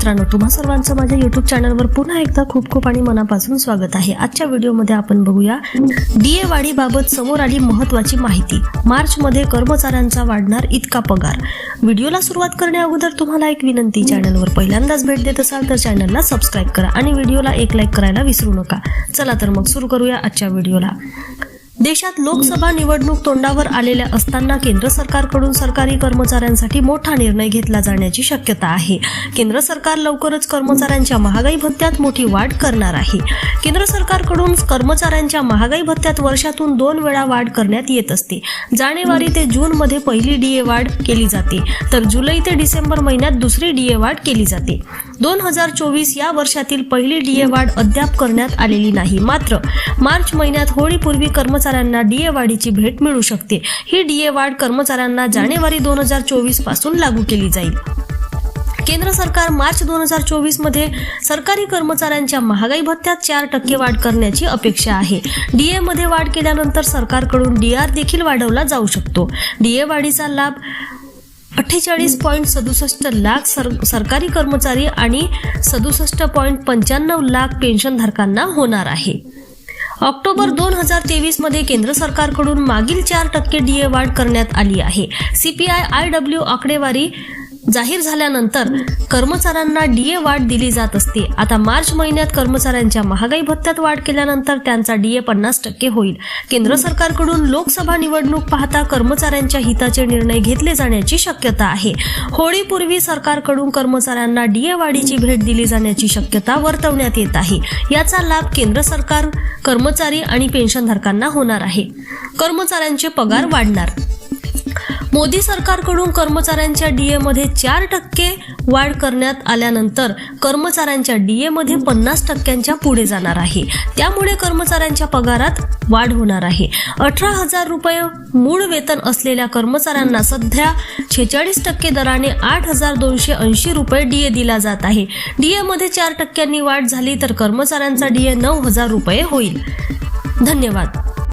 मित्रांनो तुम्हा सर्वांचं माझ्या युट्यूब चॅनलवर पुन्हा एकदा खूप खूप आणि मनापासून स्वागत आहे. आजच्या व्हिडिओमध्ये आपण बघूया डीए वाढीबाबत समोर आली महत्वाची माहिती. मार्चमध्ये कर्मचाऱ्यांचा वाढणार इतका पगार. व्हिडिओला सुरुवात करण्या अगोदर तुम्हाला एक विनंती. चॅनलवर पहिल्यांदाच भेट देत असाल तर चॅनलला सबस्क्राईब करा आणि व्हिडिओला एक लाईक करायला विसरू नका. चला तर मग सुरू करूया आजच्या व्हिडिओला देशात लोकसभा निवडणूक तोंडावर आलेल्या असताना केंद्र सरकारकडून सरकारी कर्मचाऱ्यांसाठी मोठा निर्णय घेतला जाण्याची शक्यता आहे. केंद्र सरकार लवकरच कर्मचाऱ्यांच्या महागाई भत्त्यात मोठी वाढ करणार आहे. केंद्र सरकारकडून कर्मचाऱ्यांच्या महागाई भत्त्यात वर्षातून दोन वेळा वाढ करण्यात येत असते. जानेवारी ते जून मध्ये पहिली डीए वाढ केली जाते तर जुलै ते डिसेंबर महिन्यात दुसरी डीए वाढ केली जाते. दोन हजार चोवीस या वर्षातील पहिली डीए वाढ अद्याप करण्यात आलेली नाही मात्र मार्च महिन्यात होळीपूर्वी कर्मचारी कर्मचाऱ्यांना डीए वाढीची भेट मिळू शकते. ही डीए वाढ कर्मचाऱ्यांना जानेवारी दोन हजार चोवीसपासून लागू केली जाईल. केंद्र सरकार मार्च दोन हजार चोवीसमध्ये सरकारी कर्मचाऱ्यांच्या महागाई भत्त्यात चार टक्के वाढ करण्याची अपेक्षा आहे. डीए मध्ये वाढ केल्यानंतर सरकारकडून डीआर देखील वाढवला जाऊ शकतो. डीए वाढीचा लाभ अठ्ठेचाळीस पॉईंट सदुसष्ट लाख सर सरकारी कर्मचारी आणि सदुसष्ट पॉईंट पंच्याण्णव लाख पेन्शनधारकांना होणार आहे. ऑक्टोबर दोन हजार तेवीसमध्ये केंद्र सरकारकडून मागील चार टक्के डीए वाढ करण्यात आली आहे. सीपीआय आय डब्ल्यू आकडेवारी जाहीर झाल्यानंतर कर्मचाऱ्यांना डीए वाढ दिली जात असते. आता मार्च महिन्यात कर्मचाऱ्यांच्या महागाई भत्त्यात वाढ केल्यानंतर त्यांचा डीए पन्नास टक्के होईल. केंद्र सरकारकडून लोकसभा निवडणूक पाहता कर्मचाऱ्यांच्या हिताचे निर्णय घेतले जाण्याची शक्यता आहे. होळीपूर्वी सरकारकडून कर्मचाऱ्यांना डीए वाढीची भेट दिली जाण्याची शक्यता वर्तवण्यात येत आहे. याचा लाभ केंद्र सरकार कर्मचारी आणि पेन्शनधारकांना होणार आहे. कर्मचाऱ्यांचे पगार वाढणार. मोदी सरकारकडून कर्मचाऱ्यांच्या डी एमध्ये चार टक्के वाढ करण्यात आल्यानंतर कर्मचाऱ्यांच्या डी एमध्ये पन्नास टक्क्यांच्या पुढे जाणार आहे. त्यामुळे कर्मचाऱ्यांच्या पगारात वाढ होणार आहे. अठरा हजार रुपये मूळ वेतन असलेल्या कर्मचाऱ्यांना सध्या छेचाळीस टक्के दराने आठ हजार दोनशे ऐंशी रुपये डीए दिला जात आहे. डी एमध्ये चार टक्क्यांनी वाढ झाली तर कर्मचाऱ्यांचा डीए नऊ हजार रुपये होईल. धन्यवाद.